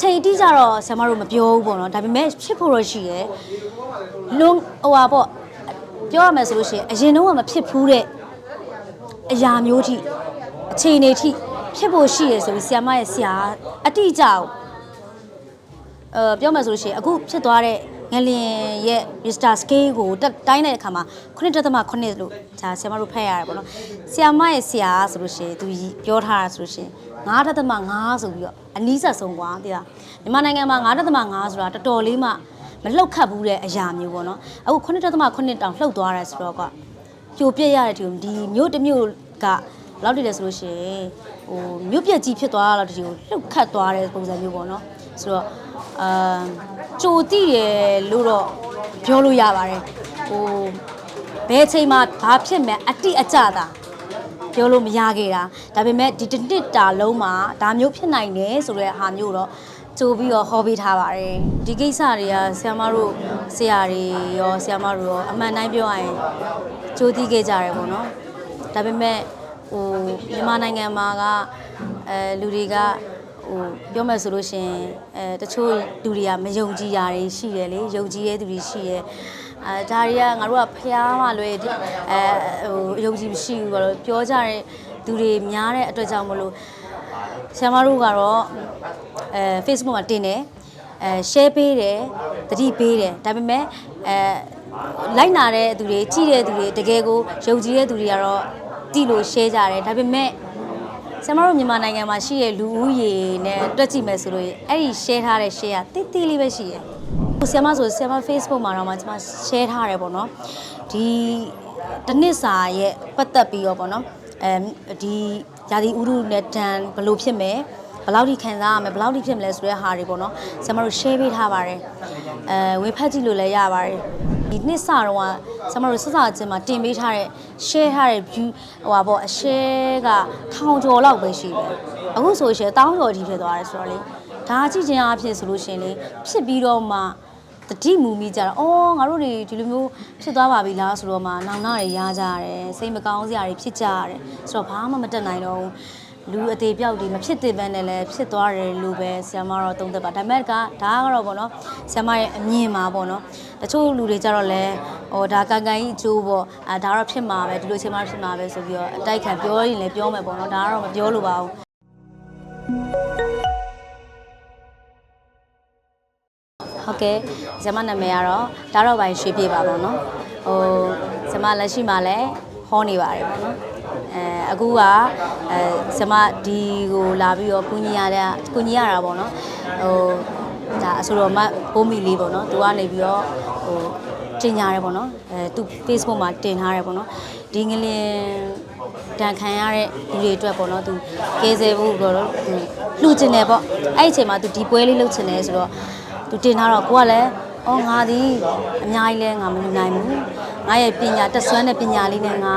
ချိန်တိကြတော့ဆရာမတို့မပြောဘူးပေါ့နော်ဒါပေမဲ့ဖြစ်ဖို့တော့ရှိရယ်လုံးဟိုပါပေါ့ပြောရမယ်ဆိုလို့ရှိရင်အရင်တော့ကမဖြစ်ဘူးတဲ့အရာမျိုးထိအချိန်တွေထိဖြစ်ဖို့ရှိရယ်ဆိုပြီးဆရာမရဲ့ဆရာအတိအကျကိုအဲပြောမယ်ဆိုလို့ရှိရင်အခုဖြစ်သွားတဲ့ ငလျင်ရဲ့ Mr. Scale ကိုတက်တိုင်းတဲ့အခါမှာ9.8လို့ဒါဆရာမတို့ဖတ်ရတယ်ပေါ့နော်ဆရာမရဲ့ဆရာဆိုလို့ရှိရင်သူပြောထားတာဆိုလို့ရှိရင်9.5ဆိုပြီးတော့အနည်းဆက်ဆုံးကွာတိလားမြန်မာနိုင်ငံမှာ9.5ဆိုတာတော်တော်လေးမှမလှုပ်ခတ်ဘူးတဲ့အရာမျိုးပေါ့နော်အခု9.8တောင်လှုပ်သွားတယ်ဆိုတော့ကွာပြိုပြက်ရတဲ့ဒီဒီမြို့တစ်မြို့ကဘယ်လောက်တည်လဲဆိုလို့ရှိရင်ဟိုမြို့ပြက်ကြီးဖြစ်သွားတော့ဒီကိုလှုပ်ခတ်သွားတဲ့ပုံစံမျိုးပေါ့နော်ဆိုတော့ အာကြိုတိတယ်လို့တော့ပြောလို့ရပါတယ်ဟိုဘယ်အချိန်မှာဘာဖြစ်မယ်အတိအကျတာပြောလို့မရခဲ့တာဒါပေမဲ့ဒီတစ်နှစ်တာလုံးမှာဒါမျိုးဖြစ်နိုင်တယ်ဆိုတဲ့ဟာမျိုးတော့ကြိုပြီးတော့ဟောပေးထားပါတယ်ဒီကိစ္စတွေကဆရာမတို့ဆရာတွေရောဆရာမတို့ရောအမှန်တိုင်းပြောရရင်ကြိုးတီးခဲ့ကြတယ်ပေါ့နော်ဒါပေမဲ့ဟိုမြန်မာနိုင်ငံမှာကအဲလူတွေက ဟိုပြောမယ်ဆိုလို့ရှရင်အဲတချို့လူတွေကမယုံကြည်ရာတွေရှိတယ်လေယုံကြည်တဲ့သူတွေရှိတယ်အဲဒါတွေကငါတို့ကဖျားမှလွယ်ဒီအဲဟိုယုံကြည်မရှိဘူးကတော့ပြောကြတဲ့သူတွေများတဲ့အတွက်ကြောင့်မလို့ဆရာမတို့ကတော့အဲ Facebook မှာတင်တယ်အဲ share ပေးတယ်တတိပေးတယ်ဒါပေမဲ့အဲလိုက်နာတဲ့သူတွေကြည့်တဲ့သူတွေတကယ်ကိုယုံကြည်တဲ့သူတွေကတော့တိလို့ share ကြတယ်ဒါပေမဲ့ ဆရာမတို့မြန်မာနိုင်ငံမှာရှိတဲ့လူဦးရေနဲ့တွက်ကြည့်မယ်ဆိုလို့အဲ့ဒီ share ထားတဲ့ share ကတိတိလေးပဲရှိရယ်ဟိုဆရာမဆိုဆရာမ Facebook မှာတော့မှကျွန်မ share ထားတယ်ပေါ့နော်ဒီတစ်နှစ်စာရဲ့ပတ်သက်ပြီးတော့ပေါ့နော်အဲဒီယာဒီဥရုနဲ့တန်ဘယ်လိုဖြစ်မယ်ဘယ်လောက်ထိခံစားရမယ်ဘယ်လောက်ထိဖြစ်မလဲဆိုတဲ့ဟာတွေပေါ့နော်ဆရာမတို့ share ပေးထားပါတယ်အဲဝင်ဖတ်ကြည့်လို့လည်းရပါတယ် ဒီနှစ်စတော့ကဆရာမတို့စစချင်းမှာတင်ပေးထားတဲ့ share ထားတဲ့ view ဟိုပါပေါ့အ share ကထောင်ကျော်လောက်ပဲရှိတယ်အခုဆိုရှင်တောင်းကျော်ကြီးဖြစ်သွားတယ်ဆိုတော့လေဒါကြည့်ချင်းအဖြစ်ဆိုလို့ရှင်လေဖြစ်ပြီးတော့မှတတိမူမိကြတော့အော်ငါတို့တွေဒီလိုမျိုးဖြစ်သွားပါပြီလားဆိုတော့မှနောင်နာတွေရားကြရတယ်စိတ်မကောင်းစရာတွေဖြစ်ကြရတယ်ဆိုတော့ဘာမှမတက်နိုင်တော့ဘူး လူအသေးပြောက်တွေမဖြစ်သေးဘဲနဲ့လည်းဖြစ်သွားတယ်လို့ပဲဆရာမတော့သုံးသပ်ပါဒါပေမဲ့ကဒါကတော့ပေါ့နော်ဆရာမရဲ့အမြင်မှာပေါ့နော်တချို့လူတွေကြတော့လဲဟိုဒါကန်ကန်ကြီးအကျိုးပေါ့အဲဒါတော့ဖြစ်မှာပဲဒီလိုချိန်မှဖြစ်မှာပဲဆိုပြီးတော့အတိုက်ခံပြောရင်လည်းပြောမယ်ပေါ့နော်ဒါကတော့မပြောလို့ပါဘူးဟုတ်ကဲ့ဇမနာမည်ကတော့ဒါတော့ပိုင်းရွှေပြေပါပေါ့နော်ဟိုဇမလက်ရှိမှာလည်းဟောနေပါတယ်ပေါ့နော် အဲအခုကအဲဇမဒီကိုလာပြီးတော့ကုညီရတဲ့ကုညီရတာပေါ့နော်ဟိုဒါအဆိုတော်မပိုးမီလေးပေါ့နော်သူကနေပြီးတော့ဟိုတင်ညာရဲပေါ့နော်အဲသူ Facebook မှာတင်ထားရဲပေါ့နော်ဒီငလင်တန်ခံရတဲ့လူတွေအတွက်ပေါ့နော်သူကဲဆယ်ဖို့ပေါ့နော်သူလှူချင်တယ်ပေါ့အဲ့ဒီအချိန်မှာသူဒီပွဲလေးလှုပ်ချင်တယ်ဆိုတော့သူတင်ထားတော့ကိုကလည်းအော်ငါဒီအများကြီးလဲငါမလူနိုင်ဘူးငါရဲ့ပညာတက်ဆွမ်းတဲ့ပညာလေးနဲ့ငါ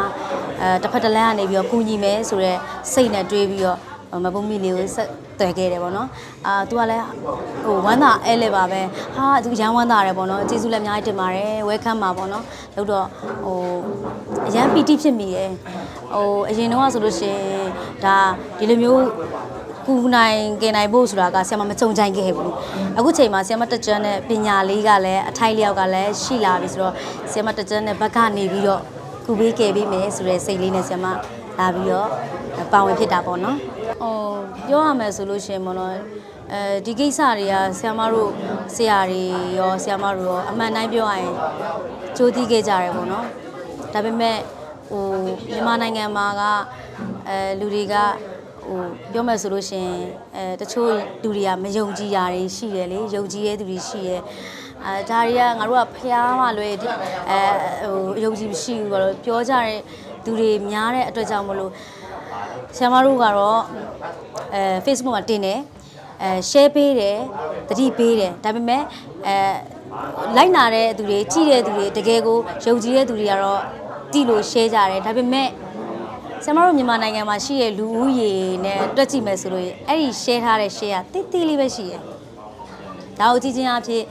အဲတစ်ဖက်တစ်လမ်းကနေပြီးတော့ကူညီမယ်ဆိုတော့စိတ်နဲ့တွေးပြီးတော့မပုံမီလေးကိုဆက်တွယ်ခဲ့တယ်ပေါ့နော်အာသူကလည်းဟိုဝမ်းသာအဲလေပါပဲဟာသူရမ်းဝမ်းသာတယ်ပေါ့နော်ကျေးဇူးလည်းအများကြီးတင်ပါတယ်ဝဲခမ်းပါပေါ့နော်လို့တော့ဟိုအရန်ပီတိဖြစ်မိတယ်ဟိုအရင်တော့ဆိုလို့ရှိရင်ဒါဒီလိုမျိုးကူနိုင်ကင်နိုင်ဖို့ဆိုတာကဆရာမမကြုံကြိုင်ခဲ့ဘူးအခုချိန်မှာဆရာမတက်ကြွနဲ့ပညာလေးကလည်းအထိုက်လျောက်ကလည်းရှိလာပြီဆိုတော့ဆရာမတက်ကြွနဲ့ဘက်ကနေပြီးတော့ ကူပေးခဲ့ပြီးမယ်ဆိုတဲ့စိတ်လေးနဲ့ဆရာမလာပြီးတော့ပါဝင်ဖြစ်တာပေါ့နော်ဟိုပြောရမယ်ဆိုလို့ရှိရင်ပေါ့နော်အဲဒီကိစ္စတွေကဆရာမတို့ဆရာတွေရောဆရာမတို့ရောအမှန်တိုင်းပြောရရင်ကြိုးတီးခဲ့ကြတယ်ပေါ့နော်ဒါပေမဲ့ဟိုမြန်မာနိုင်ငံမှာကအဲလူတွေကဟိုပြောမယ်ဆိုလို့ရှိရင်အဲတချို့လူတွေကမယုံကြည်ရာတွေရှိတယ်လေယုံကြည်တဲ့သူတွေရှိတယ် အဲဒါတွေကငါတို့ကဖျားမှလွယ်ဒီအဲဟိုယုံကြည်မရှိဘူးကတော့ပြောကြတဲ့သူတွေများတဲ့အတွက်ကြောင့်မလို့ဆရာမတို့ကတော့အဲ Facebook မှာတင်တယ်အဲ share ပေးတယ်တတိပေးတယ်ဒါပေမဲ့အဲလိုက်နာတဲ့သူတွေကြည့်တဲ့သူတွေတကယ်ကိုယုံကြည်တဲ့သူတွေကတော့တိလို့ share ကြတယ်ဒါပေမဲ့ဆရာမတို့မြန်မာနိုင်ငံမှာရှိတဲ့လူဦးရေနဲ့တွက်ကြည့်မယ်ဆိုလို့အဲ့ဒီ share ထားတဲ့ share ကတိတိလေးပဲရှိရယ်ဒါကိုကြည့်ချင်းအဖြစ်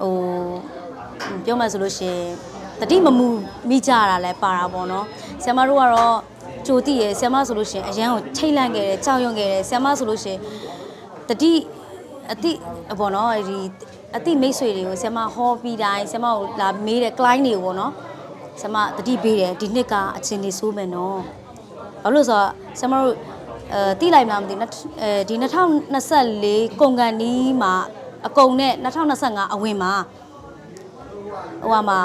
ဟိုပြောမှဆိုလို့ရှိရင်တတိမမူမိကြတာလဲပါတာပေါ့နော်ဆရာမတို့ကတော့ကြိုတိရယ်ဆရာမဆိုလို့ရှိရင်အရန်ကိုထိတ်လန့်ခဲ့တယ်ကြောက်ရွံ့ခဲ့တယ်ဆရာမဆိုလို့ရှိရင်တတိအတိဘောနော်ဒီအတိမိတ်ဆွေတွေကိုဆရာမဟောပြီးတိုင်းဆရာမကိုလာမေးတဲ့ client တွေကိုပေါ့နော်ဆရာမတတိပေးတယ်ဒီနှစ်ကအချင်းနေဆိုးမယ်နော်ဘာလို့လဲဆိုတော့ဆရာမတို့အဲတိလိုက်မှမသိဘူးအဲဒီ2024ကုန်ကန်နီးမှာ အကုန်နဲ့2025အဝင်မှာဟိုဟာမှာ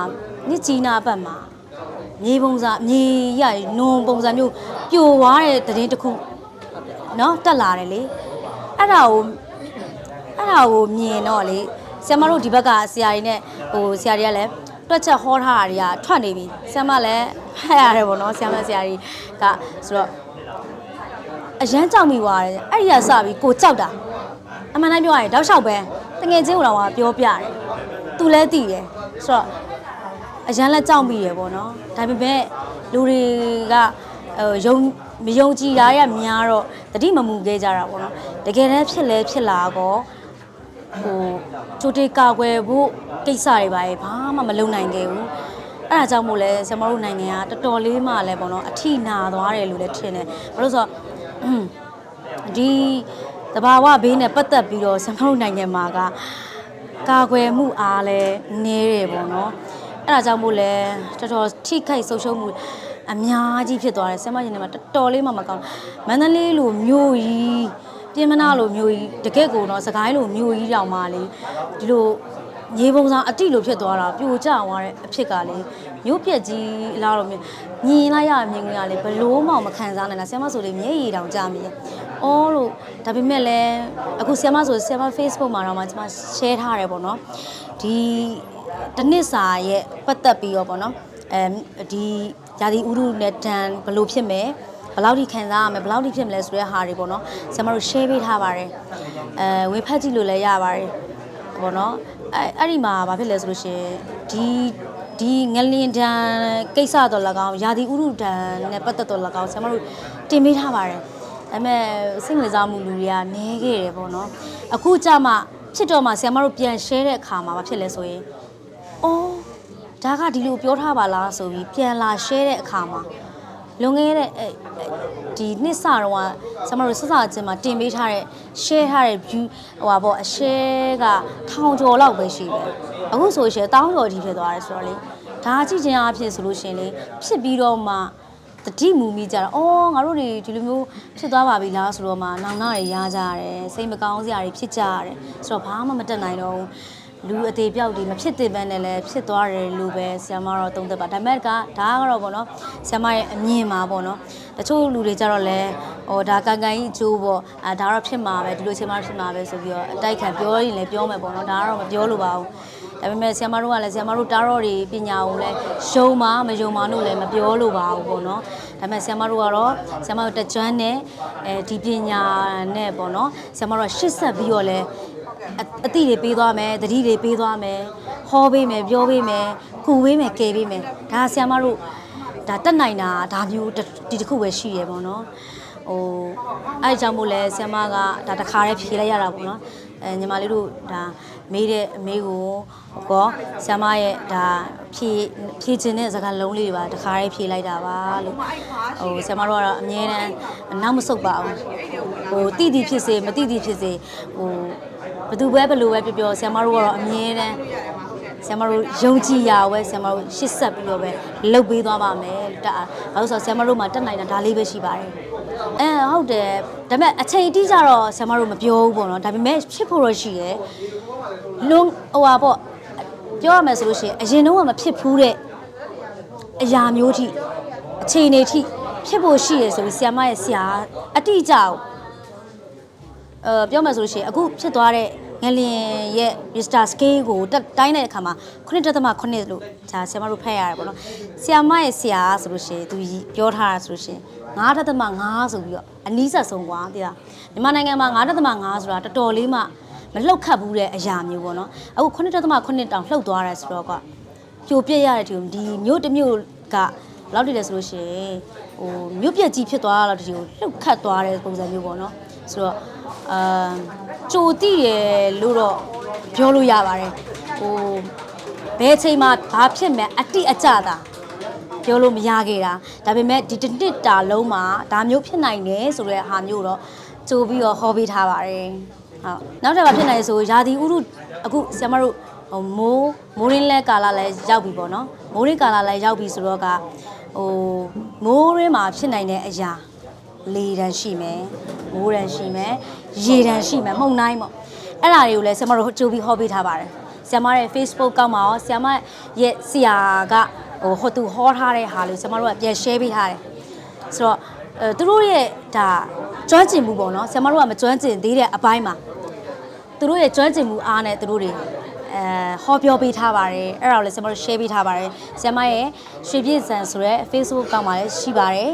မြစ်ကြီးနာဘက်မှာမြေပုံစံမြေရနုံပုံစံမျိုးပြိုသွားတဲ့တည်င်းတစ်ခုနော်တက်လာတယ်လေအဲ့ဒါကိုအဲ့ဒါကိုမြင်တော့လေဆရာမတို့ဒီဘက်ကဆရာကြီးနဲ့ဟိုဆရာကြီးကလည်းတွက်ချက်ဟောထားတာတွေကထွက်နေပြီဆရာမလည်းဖတ်ရတယ်ပေါ့နော်ဆရာမဆရာကြီးကဆိုတော့အရန်ကြောက်မိသွားတယ်အဲ့ဒီကစပြီးကိုကြောက်တာအမှန်တိုင်းပြောရရင်တောက်လျှောက်ပဲ တငယ်ချင်းကတော့ပြောပြတယ်သူလည်းသိတယ်ဆိုတော့အရန်လည်းကြောက်မိတယ်ပေါ့နော်ဒါပေမဲ့လူတွေကဟိုယုံမယုံကြည်တာရများတော့တတိမမူခဲ့ကြတာပေါ့နော်တကယ်တမ်းဖြစ်လဲဖြစ်လာကောဟိုချိုတေကာကွယ်ဖို့ကိစ္စတွေပါရဲ့ဘာမှမလုပ်နိုင်ခဲ့ဘူးအဲ့ဒါကြောင့်မို့လဲဆမတို့နိုင်ငံကတော်တော်လေးမှလည်းပေါ့နော်အထိနာသွားတယ်လို့လည်းထင်တယ်ဘာလို့ဆိုတော့အင်းဒီ တဘာဝဘေးနဲ့ပတ်သက်ပြီးတော့ဆမတို့နိုင်ငံမှာကကာကွယ်မှုအားလည်းနည်းတယ်ပေါ့နော်အဲ့ဒါကြောင့်မို့လဲတော်တော်ထိခိုက်ဆုံးရှုံးမှုအများကြီးဖြစ်သွားတယ်ဆမရင်ထဲမှာတော်တော်လေးမှမကောင်းမန္တလေးလိုမြို့ကြီးပြင်းမနာလိုမျိုးကြီးတကက်ကိုတော့စကိုင်းလိုမျိုးကြီးတောင်မှလေဒီလိုရေပုံစံအတိလိုဖြစ်သွားတာပြိုကျသွားတဲ့အဖြစ်ကလေမျိုးပြက်ကြီးလာတော့မြင်ညီလိုက်ရမြင်ကြရလေဘလို့မှမခံစားနိုင်တာဆ iam မဆိုလေမျက်ရည်တောင်ကြမြင် အော်လို့ဒါပေမဲ့လည်းအခုဆ iam မဆိုဆ iam မ Facebook မှာတော့မှကျွန်မ share ထားတယ်ပေါ့နော်ဒီတစ်နှစ်စာရဲ့ပတ်သက်ပြီးတော့ပေါ့နော်အဲဒီယာဒီဥရုနဲ့တန်ဘလို့ဖြစ်မယ်ဘယ်လောက်ထိခံစားရမလဲဘယ်လောက်ထိဖြစ်မလဲဆိုတဲ့ဟာတွေပေါ့နော်ဆရာမတို့ share ပေးထားပါတယ်အဲဝေဖတ်ကြည့်လို့လည်းရပါတယ်ပေါ့နော်အဲအဲ့ဒီမှာဘာဖြစ်လဲဆိုလို့ရှိရင်ဒီဒီငလင်တန်ကိစ္စတော့၎င်းယာဒီဥရုတန်နဲ့ပတ်သက်တော့၎င်းဆရာမတို့တင်ပေးထားပါတယ် ဒါပေမဲ့စိတ်ဝင်စားမှုလူတွေကနည်းခဲ့တယ်ပေါ့နော်အခုကြမှာဖြစ်တော့မှဆရာမတို့ပြန် share တဲ့အခါမှာဘာဖြစ်လဲဆိုရင်အော်ဒါကဒီလိုပြောထားပါလားဆိုပြီးပြန်လာ share တဲ့အခါမှာလွန်ခဲ့တဲ့အဲ့အဲ့ဒီနှစ်စတော့ကဆမတို့စစချင်းမှာတင်ပေးထားတဲ့ share ထားတဲ့ view ဟိုပါပေါ့အ share ကထောင်ကျော်လောက်ပဲရှိတယ်အခုဆိုရှင်တောင်းကျော်ကြီးဖြစ်သွားတယ်ဆိုတော့လေဒါကြည့်ချင်းအဖြစ်ဆိုလို့ရှင်လေဖြစ်ပြီးတော့မှ တတိမူမိကြတော့အော်ငါတို့တွေဒီလိုမျိုးဖြစ်သွားပါပြီလားဆိုတော့မှနောင်နာတွေရားကြရတယ်စိတ်မကောင်းစရာတွေဖြစ်ကြရတယ်ဆိုတော့ဘာမှမတက်နိုင်တော့ဘူးလူအသေးပြောက်တွေမဖြစ်တဲ့ဘန်းနဲ့လည်းဖြစ်သွားတယ်လို့ပဲဆရာမတော့သုံးသပ်ပါဒါပေမဲ့ကဒါကတော့ဗောနော်ဆရာမရဲ့အမြင်မှာဗောနော်တချို့လူတွေကြတော့လဲဟိုဒါကန်ကန်ကြီးအကျိုးပေါ့အဲဒါတော့ဖြစ်မှာပဲဒီလိုချိန်မှဖြစ်မှာပဲဆိုပြီးတော့အတိုက်ခံပြောရင်လည်းပြောမယ်ပေါ့နော်ဒါကတော့မပြောလို့ပါဘူး ဒါပေမဲ့ဆရာမတို့ကလည်းဆရာမတို့တားတော့တွေပညာကိုလည်းယုံမှာမယုံမှာလို့လည်းမပြောလို့ပါဘူးပေါ့နော်ဒါပေမဲ့ဆရာမတို့ကတော့ဆရာမတို့တကြွန်းနဲ့အဲဒီပညာနဲ့ပေါ့နော်ဆရာမတို့ကရှစ်ဆက်ပြီးတော့လဲအအတိတွေပေးသွားမယ်တတိတွေပေးသွားမယ်ဟောပေးမယ်ပြောပေးမယ်ကူပေးမယ်ကယ်ပေးမယ်ဒါဆရာမတို့ဒါတက်နိုင်တာဒါမျိုးတစ်ဒီတစ်ခုပဲရှိရပေါ့နော်ဟိုအဲ့ဒါကြောင့်မို့လဲဆရာမကဒါတခါတည်းဖြေလိုက်ရတာပေါ့နော် အဲညီမလေးတို့ဒါမေးတဲ့အမေးကိုကောဆရာမရဲ့ဒါဖြေဖြေခြင်းတဲ့စကားလုံးလေးတွေပါတခါတည်းဖြေလိုက်တာပါလို့ဟိုဆရာမတို့ကတော့အမြဲတမ်းနောက်မဆုတ်ပါဘူးဟိုတိတိဖြစ်စေမတိတိဖြစ်စေဟိုဘယ်သူပဲဘယ်လိုပဲပြောပြောဆရာမတို့ကတော့အမြဲတမ်း ဆရာမတို့ယုံကြည်ရဝဲဆရာမတို့ရှစ်ဆက်ပြီးတော့ပဲလှုပ်ပေးသွားပါမယ်တအားဘာလို့ဆိုတော့ဆရာမတို့မှာတက်နိုင်တာဒါလေးပဲရှိပါတယ်အဲဟုတ်တယ်ဒါပေမဲ့အချိန်အတိကျတော့ဆရာမတို့မပြောဘူးပေါ့နော်ဒါပေမဲ့ဖြစ်ဖို့တော့ရှိရယ်လုံးဟိုပါပေါ့ပြောရမယ်ဆိုလို့ရှိရင်အရင်တော့ကမဖြစ်ဘူးတဲ့အရာမျိုးထိအချိန်နေထိဖြစ်ဖို့ရှိရယ်ဆိုပြီးဆရာမရဲ့ဆရာအတိအကျကိုအဲပြောမှဆိုလို့ရှိရင်အခုဖြစ်သွားတဲ့ ငလျင်ရဲ့ Mr. Scale ကိုတက်တိုင်းတဲ့အခါမှာ9.8လို့ဒါဆရာမတို့ဖတ်ရတယ်ပေါ့နော်ဆရာမရဲ့ဆရာဆိုလို့ရှိရင်သူပြောထားတာဆိုလို့ရှိရင်9.5ဆိုပြီးတော့အနီးဆက်ဆုံးကွာတိလားမြန်မာနိုင်ငံမှာ9.5ဆိုတာတော်တော်လေးမှမလှုပ်ခတ်ဘူးတဲ့အရာမျိုးပေါ့နော်အခု9.8တောင်လှုပ်သွားတယ်ဆိုတော့ကပြိုပြက်ရတဲ့ဒီဒီမြို့တစ်မြို့ကဘယ်လောက်တည်လဲဆိုလို့ရှိရင်ဟိုမြို့ပြက်ကြီးဖြစ်သွားတာတော့ဒီကိုလှုပ်ခတ်သွားတဲ့ပုံစံမျိုးပေါ့နော်ဆိုတော့ အာကြိုတိရလို့တော့ပြောလို့ရပါတယ်ဟိုဘယ်အချိန်မှာဘာဖြစ်မယ်အတိအကျတာပြောလို့မရခဲ့တာဒါပေမဲ့ဒီတစ်နှစ်တာလုံးမှာဒါမျိုးဖြစ်နိုင်တယ်ဆိုတဲ့ဟာမျိုးတော့ကြိုပြီးတော့ဟောပေးထားပါတယ်နောက်ထပ်ဘာဖြစ်နိုင်လဲဆိုရာသီဥတုအခုဆရာမတို့ဟိုမိုးမိုးရင်းလဲကာလလဲရောက်ပြီပေါ့နော်မိုးရင်းကာလလဲရောက်ပြီဆိုတော့ကဟိုမိုးရင်းမှာဖြစ်နိုင်တဲ့အရာ လေတန်းရှိမယ်မိုးတန်းရှိမယ်ရေတန်းရှိမယ်မှုန်တိုင်းပေါ့အဲ့ဒါတွေကိုလည်းဆရာမတို့ကြိုပြီးဟောပေးထားပါတယ်ဆရာမရဲ့ Facebook ကောက်မှာရောဆရာမရဲ့ဆရာကဟိုဟိုသူဟောထားတဲ့ဟာလေးဆရာမတို့ကပြန် share ပေးထားတယ်ဆိုတော့အဲသူတို့ရဲ့ဒါကျွမ်းကျင်မှုပေါ့နော်ဆရာမတို့ကမကျွမ်းကျင်သေးတဲ့အပိုင်းမှာသူတို့ရဲ့ကျွမ်းကျင်မှုအားနဲ့သူတို့တွေ အဲဟောပြောပေးထားပါတယ်အဲ့ဒါကိုလည်းဆရာမတို့ share ပေးထားပါတယ်ဆရာမရဲ့ရွှေပြည့်စံဆိုရဲ Facebook ကောက်မှာလည်းရှိပါတယ်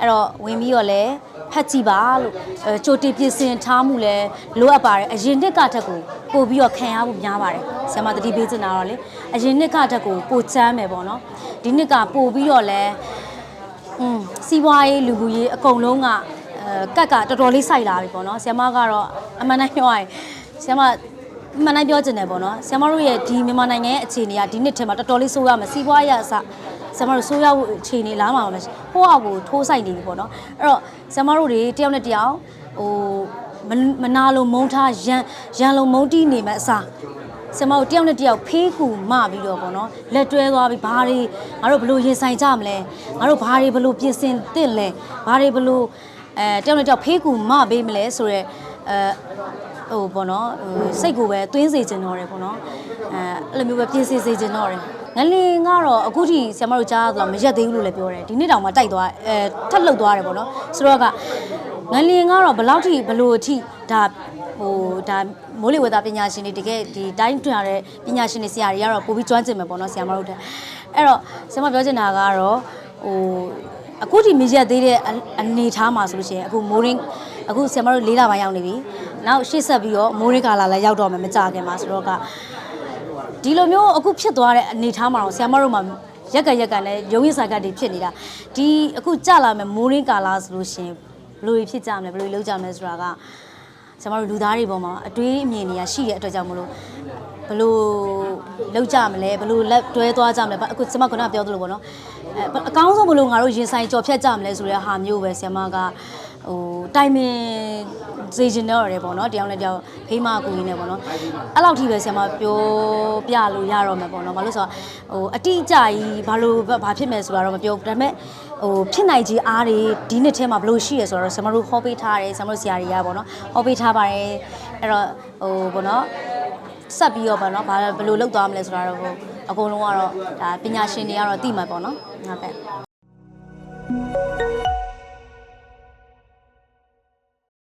အဲ့တော့ဝင်ပြီးတော့လည်းဖတ်ကြည့်ပါလို့အဲကြိုတင်ပြင်ဆင်ထားမှုလည်းလိုအပ်ပါတယ်အရင်နှစ်ကထက်ကိုပို့ပြီးတော့ခံရဖို့များပါတယ်ဆရာမတတိပေးချင်တာတော့လေအရင်နှစ်ကထက်ကိုပိုချမ်းမယ်ပေါ့နော်ဒီနှစ်ကပို့ပြီးတော့လည်းอืมစီးပွားရေးလူမှုရေးအကုန်လုံးကအဲကက်ကတော်တော်လေးစိုက်လာပြီပေါ့နော်ဆီယမကတော့အမှန်တိုင်းပြောရရင်ဆီယမအ မှန်တိုင်းပြောချင်တယ်ပေါ့နော်ဆီယမတို့ရဲ့ဒီမြန်မာနိုင်ငံရဲ့အခြေအနေကဒီနှစ်ထဲမှာတော်တော်လေးဆိုးရမယ်စီးပွားရေးအစဆီယမတို့ဆိုးရဖို့အခြေအနေလားမှာမရှိဟိုအောက်ကိုထိုးဆိုင်နေပြီပေါ့နော်အဲ့တော့ဆီယမတို့တွေတယောက်နဲ့တယောက်ဟိုမမနာလုံးမုန်းထားရန်ရန်လုံးမုန်းတီးနေမဲ့အစားဆမတို့တယောက်နဲ့တယောက်ဖေးကူမပြီးတော့ပေါ့နော်လက်တွဲသွားပြီးဘာတွေငါတို့ဘလို့ရင်ဆိုင်ကြမလဲငါတို့ဘာတွေဘလို့ပြင်ဆင်သင့်လဲဘာတွေဘလို့အဲတယောက်နဲ့တယောက်ဖေးကူမပေးမလဲဆိုတော့အဲ ဟိုပေါ့နော်ဟိုစိတ်ကိုပဲသွင်းစေချင်တော့တယ်ပေါ့နော်အဲအဲ့လိုမျိုးပဲပြင်ဆင်စေချင်တော့တယ်ငလင်ကတော့အခုထိဆရာမတို့ကြားရတော့မရက်သေးဘူးလို့လည်းပြောတယ်ဒီနေ့တောင်မှတိုက်သွားအဲထပ်လှုပ်သွားတယ်ပေါ့နော်ဆိုတော့ကငလင်ကတော့ဘယ်လောက်ထိဘလို့အထိဒါဟိုဒါမိုးလေဝသပညာရှင်တွေတကယ်ဒီတိုင်းတွင်ရတဲ့ပညာရှင်တွေဆရာတွေကတော့ပို့ပြီးကျွမ်းကျင်မယ်ပေါ့နော်ဆရာမတို့တဲ့အဲ့တော့ဆရာမပြောချင်တာကတော့ဟိုအခုထိမရက်သေးတဲ့အနေထားမှာဆိုလို့ရှိရင်အခုမိုးရင်းအခုဆရာမတို့လေးလပိုင်းရောက်နေပြီ နောက်ရှေ့ဆက်ပြီးတော့မိုးရင်းကာလာလည်းရောက်တော့မယ်မကြခင်မှာဆိုတော့ကဒီလိုမျိုးအခုဖြစ်သွားတဲ့အနေအထားမှာတော့ဆရာမတို့မှာရက်ကရက်ကန်နဲ့ရုံးရည်စာကတ်တွေဖြစ်နေတာဒီအခုကြလာမယ်မိုးရင်းကာလာဆိုလို့ရှရင်ဘယ်လိုဖြစ်ကြမလဲဘယ်လိုလုပ်ကြမလဲဆိုတာကဆရာမတို့လူသားတွေပေါ်မှာအတွေးအမြင်တွေကရှိတဲ့အတွက်ကြောင့်မလို့ဘယ်လိုလုပ်ကြမလဲဘယ်လိုလက်တွဲသွားကြမလဲအခုဆရာမကပြောသလိုပေါ့နော်အဲအကောင်းဆုံးဘယ်လိုငါတို့ရင်ဆိုင်ကြော်ဖြတ်ကြမလဲဆိုတဲ့ဟာမျိုးပဲဆရာမက ဟိုတိုင်ပင်စေချင်တော့ရတယ်ပေါ့နော်တယောက်နဲ့တယောက်ဖေးမအကူရင်းနဲ့ပေါ့နော်အဲ့လောက်ထိပဲဆရာမပြောပြလို့ရတော့မှာပေါ့နော်ဘာလို့ဆိုတော့ဟိုအတိအကျကြီးဘာလို့ဘာဖြစ်မယ်ဆိုတာတော့မပြောဘူးဒါပေမဲ့ဟိုဖြစ်နိုင်ကြီးအားတွေဒီနှစ်ထဲမှာဘလို့ရှိရဆိုတော့ဆရာမတို့ဟောပေးထားတယ်ဆရာမတို့ဆရာတွေကပေါ့နော်ဟောပေးထားပါတယ်အဲ့တော့ဟိုပေါ့နော်ဆက်ပြီးတော့ပေါ့နော်ဘာဘယ်လိုလုပ်သွားမလဲဆိုတာတော့ဟိုအကုန်လုံးကတော့ဒါပညာရှင်တွေကတော့သိမှာပေါ့နော်ဟုတ်ကဲ့